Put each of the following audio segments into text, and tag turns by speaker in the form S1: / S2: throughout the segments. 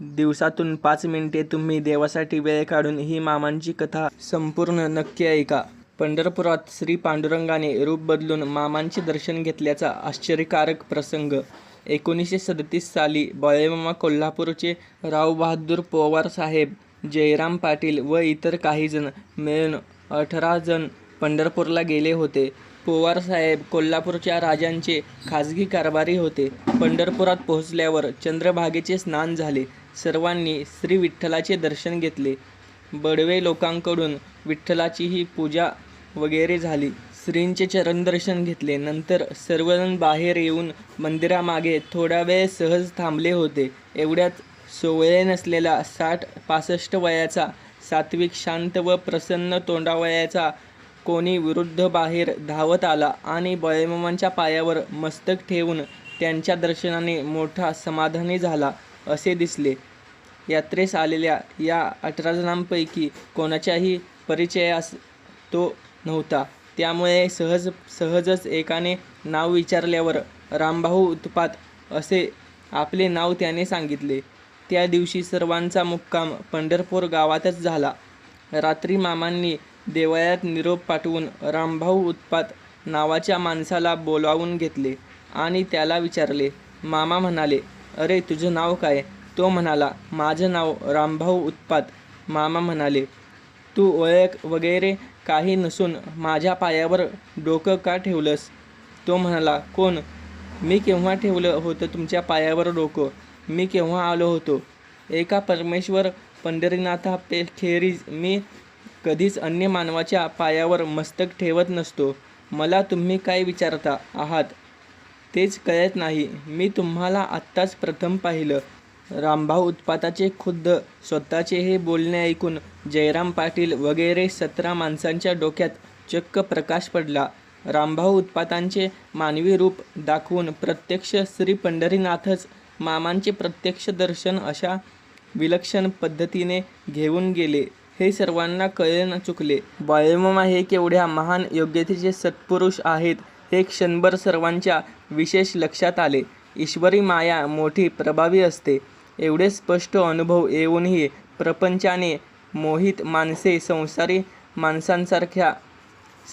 S1: दिवसातून पाच मिनिटे तुम्ही देवासाठी वेळ काढून ही मामांची कथा संपूर्ण नक्की ऐका. पंढरपुरात श्री पांडुरंगाने रूप बदलून मामांचे दर्शन घेतल्याचा आश्चर्यकारक प्रसंग. एकोणीसशे सदतीस साली बळेमामा कोल्हापूरचे रावबहादूर पोवार साहेब जयराम पाटील व इतर काही जण मिळून अठरा जण पंढरपूरला गेले होते. पोवार साहेब कोल्हापूरच्या राजांचे खाजगी कारभारी होते. पंढरपुरात पोहोचल्यावर चंद्रभागेचे स्नान झाले. सर्वांनी श्री विठ्ठलाचे दर्शन घेतले. बडवे लोकांकडून विठ्ठलाचीही पूजा वगैरे झाली. श्रींचे चरणदर्शन घेतले. नंतर सर्वजण बाहेर येऊन मंदिरामागे थोडा वेळ सहज थांबले होते. एवढ्यात सोवळे नसलेला साठ पासष्ट वयाचा सात्विक शांत व प्रसन्न तोंडावयाचा कोणी विरुद्ध बाहेर धावत आला आणि बळीमामांच्या पायावर मस्तक ठेवून त्यांच्या दर्शनाने मोठा समाधानी झाला. असे दिसले. यात्रेस आलेल्या या अठरा जणांपैकी कोणाच्याही परिचयास तो नव्हता. त्यामुळे सहज सहजच एकाने नाव विचारल्यावर रामभाऊ उत्पात असे आपले नाव त्याने सांगितले. त्या दिवशी सर्वांचा मुक्काम पंढरपूर गावातच झाला. रात्री मामांनी देवळात निरोप पाठवून रामभाऊ उत्पात नावाच्या माणसाला बोलावून घेतले आणि त्याला विचारले. मामा म्हणाले अरे तुझं नाव काय? तो म्हणाला माझं नाव रामभाऊ उत्पात. मामा म्हणाले तू ओळख वगैरे काही नसून माझ्या पायावर डोकं का ठेवलंस? तो म्हणाला कोण? मी केव्हा ठेवलं होतं तुमच्या पायावर डोकं? मी केव्हा आलो होतो? एका परमेश्वर पंढरीनाथा पे खेरीज मी कधीच अन्य मानवाच्या पायावर मस्तक ठेवत नसतो. मला तुम्ही काय विचारता आहात? तेच कळत नाही. मी तुम्हाला आत्ताच प्रथम पाहिलं. रामभाऊ उत्पाताचे खुद्द स्वतःचे हे बोलणे ऐकून जयराम पाटील वगैरे सतरा माणसांच्या डोक्यात चक्क प्रकाश पडला. रामभाऊ उत्पातांचे मानवी रूप दाखवून प्रत्यक्ष श्री पंढरीनाथच मामांचे प्रत्यक्ष दर्शन अशा विलक्षण पद्धतीने घेऊन गेले. हे सर्वांना कळे न चुकले. बाळमामा हे केवढ्या महान योग्यतेचे सत्पुरुष आहेत हे क्षणभर सर्वांच्या विशेष लक्षात आले. ईश्वरी माया मोठी प्रभावी असते. एवढे स्पष्ट अनुभव येऊनही प्रपंचाने मोहित माणसे संसारी माणसांसारख्या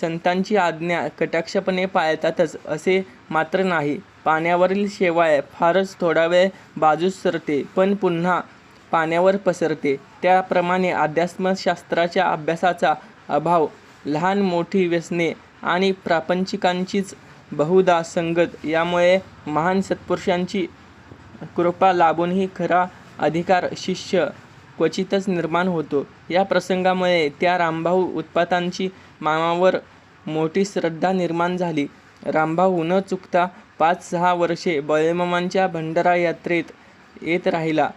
S1: संतांची आज्ञा कटाक्षपणे पाळतातच असे मात्र नाही. पाण्यावरील शेवाळ फारच थोडा वेळ बाजूस सरते पण पुन्हा पाण्यावर पसरते. त्याप्रमाणे अध्यात्मशास्त्राच्या अभ्यासाचा अभाव लहान मोठी व्यसने आणि प्रापंचिकांचीच बहुधा संगत यामुळे महान सत्पुरुषांची कृपा लाभूनही खरा अधिकार शिष्य क्वचितच निर्माण होतो. या प्रसंगामुळे त्या रामभाऊ उत्पातांची मामावर मोठी श्रद्धा निर्माण झाली. रामभाऊ न चुकता पाच सहा वर्षे बळेमामांच्या भंडारा यात्रेत येत राहिला.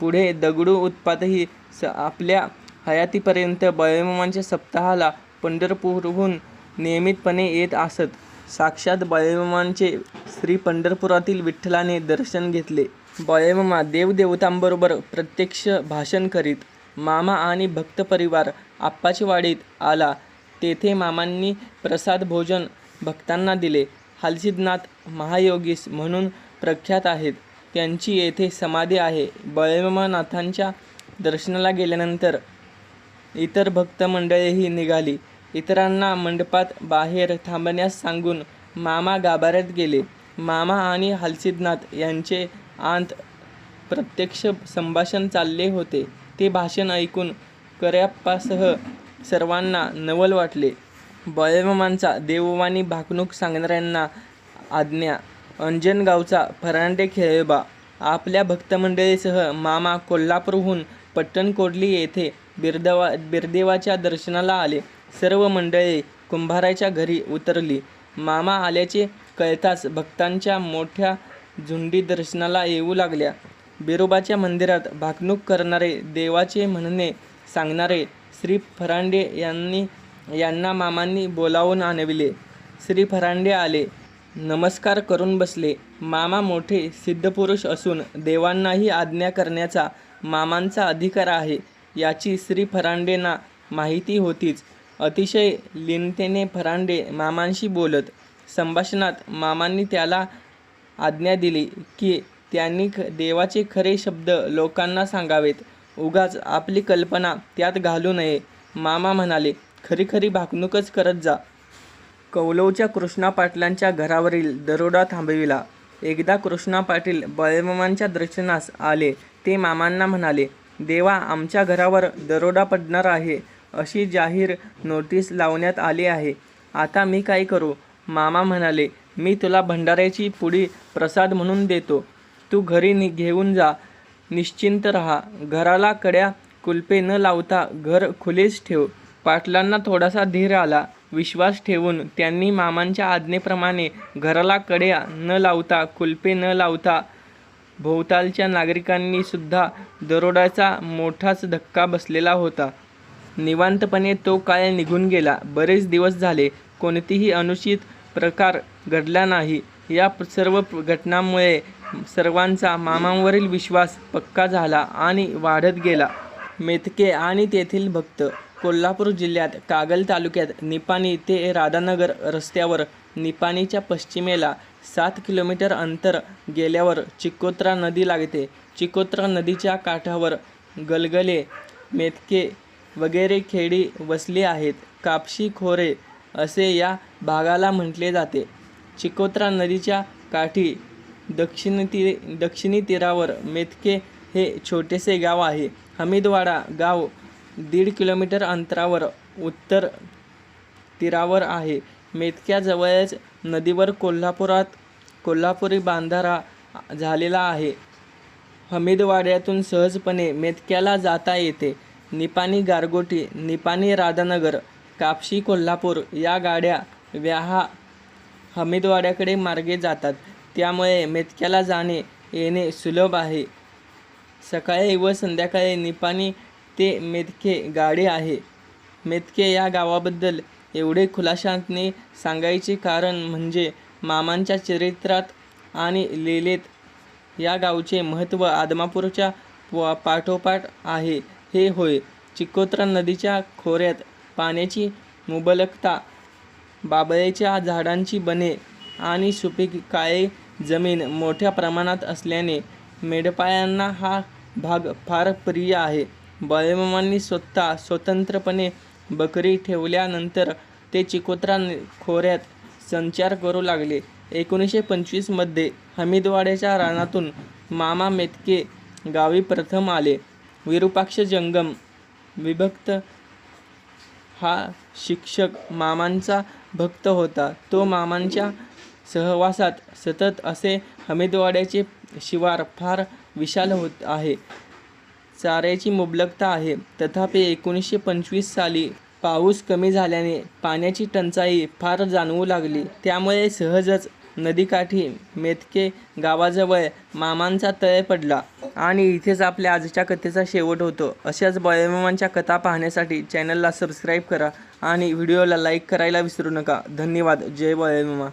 S1: पुढे दगडू उत्पातही स आपल्या हयातीपर्यंत बळेमामांच्या सप्ताहाला पंढरपूरहून नियमितपणे येत असत. साक्षात बळेमामांचे श्री पंढरपुरातील विठ्ठलाने दर्शन घेतले. बळेमामा देवदेवतांबरोबर प्रत्यक्ष भाषण करीत मामा आणि भक्त परिवार आप्पाचीवाडीत आला. तेथे मामांनी प्रसाद भोजन भक्तांना दिले. हालसिद्धनाथ महायोगीस म्हणून प्रख्यात आहेत. त्यांची येथे समाधी आहे. बळेमामानाथांच्या दर्शनाला गेल्यानंतर इतर भक्त मंडळीही निघाली. इतरांना मंडपात बाहेर थांबण्यास सांगून मामा गाभाऱ्यात गेले. मामा आणि हालसिद्धनाथ यांचे आंत प्रत्यक्ष संभाषण चालले होते. ते भाषण ऐकून कर्याप्पासह सर्वांना नवल वाटले. बळेमामांचा देववाणी भाकणूक सांगणाऱ्यांना आज्ञा अंजनगावचा फरांडे खेळबा आपल्या भक्तमंडळीसह मामा कोल्हापूरहून पट्टणकोडली येथे बिरदवा बिरदेवाच्या दर्शनाला आले. सर्व मंडळी कुंभाराच्या घरी उतरली. मामा आल्याचे कळताच भक्तांच्या मोठ्या झुंडी दर्शनाला येऊ लागल्या. बिरोबाच्या मंदिरात भाकणूक करणारे देवाचे म्हणणे सांगणारे श्री फरांडे यांनी यांना मामांनी बोलावून आणविले. श्री फरांडे आले. नमस्कार करून बसले. मामा मोठे सिद्धपुरुष असून देवांनाही आज्ञा करण्याचा मामांचा अधिकार आहे. याची श्री फरांडेंना माहिती होतीच. अतिशय लीनतेने फरांडे मामांशी बोलत संभाषणात मामांनी त्याला आज्ञा दिली की त्यांनी ख देवाचे खरे शब्द लोकांना सांगावेत. उगाच आपली कल्पना त्यात घालू नये. मामा म्हणाले खरी खरी भाकणूकच करत जा. कौलवच्या कृष्णा पाटलांच्या घरावरील दरोडा थांबविला. एकदा कृष्णा पाटील बळीमामांच्या दर्शनास आले ते मामांना म्हणाले देवा आमच्या घरावर दरोडा पडणार आहे. अशी जाहीर नोटीस लावण्यात आली आहे. आता मी काय करू? मामा म्हणाले मी तुला भंडाऱ्याची पुडी प्रसाद म्हणून देतो. तू घरी नि घेऊन जा. निश्चिंत रहा. घराला कड्या कुलपे न लावता घर खुलेच ठेव. पाटलांना थोडासा धीर आला. विश्वास ठेवून त्यांनी मामांच्या आज्ञेप्रमाणे घराला कड्या न लावता कुलपे न लावता भोवतालच्या नागरिकांनीसुद्धा दरोड्याचा मोठाच धक्का बसलेला होता. निवांतपणे तो काळ निघून गेला. बरेच दिवस झाले कोणतीही अनुचित प्रकार घडला नाही. या सर्व घटनांमुळे सर्वांचा मामांवरील विश्वास पक्का झाला आणि वाढत गेला. मेतके आणि तेथील भक्त कोल्हापूर जिल्ह्यात कागल तालुक्यात निपाणी ते राधानगर रस्त्यावर निपाणीच्या पश्चिमेला सात किलोमीटर अंतर गेल्यावर चिकोत्रा नदी लागते. चिकोत्रा नदीच्या काठावर गलगले मेतके वगैरे खेडी वसली आहेत. कापशी खोरे असे या भागाला म्हटले जाते. चिकोत्रा नदीच्या काठी दक्षिण ती दक्षिणी तीरावर मेथके हे छोटेसे गाव आहे. हमीदवाडा गाव दीड किलोमीटर अंतरावर उत्तर तीरावर आहे. मेथक्याजवळच नदीवर कोल्हापुरात कोल्हापुरी बांधारा झालेला आहे. हमीदवाड्यातून सहजपणे मेथक्याला जाता येते. निपाणी गारगोटी निपाणी राधानगर कापशी कोल्हापूर या गाड्या व्याहा हमीदवाड्याकडे मार्गे जातात. त्यामुळे मेतक्याला जाणे येणे सुलभ आहे. सकाळी व संध्याकाळी निपाणी ते मेतके गाडी आहे. मेतके या गावाबद्दल एवढे खुलाशाने सांगायचे कारण म्हणजे मामांच्या चरित्रात आणि लीलेत या गावचे महत्त्व आदमापूरच्या प- पाठोपाठ आहे. हे होय. चिकोत्रा नदीच्या खोऱ्यात पाण्याची मुबलकता बाबळेच्या झाडांची बने आणि सुपीक काळे जमीन मोठ्या प्रमाणात असल्याने मेढपायांना हा भाग फार प्रिय आहे. बळीमामांनी स्वतः स्वतंत्रपणे बकरी ठेवल्यानंतर ते चिकोत्रा खोऱ्यात संचार करू लागले. एकोणीसशे पंचवीसमध्ये हमीदवाड्याच्या रानातून मामा मेतके गावी प्रथम आले. विरूपाक्ष जंगम. विभक्त हा शिक्षक मामांचा भक्त होता. तो मामांच्या सहवासात सतत असे हमीदवाड्याचे शिवार फार विशाल होत आहे. चाऱ्याची मुबलकता आहे. तथापि एकोणीसशे पंचवीस साली पाऊस कमी झाल्याने पाण्याची टंचाई फार जाणवू लागली. त्यामुळे सहजच नदीकाठी मेतके गावाजवळ मामांचा तळ पडला. आणि इथेच आपल्या आजच्या कथेचा शेवट होतो. अशाच बळीमामांच्या कथा पाहण्यासाठी चॅनलला सबस्क्राईब करा आणि व्हिडिओला लाईक करायला विसरू नका. धन्यवाद. जय बळीमामा.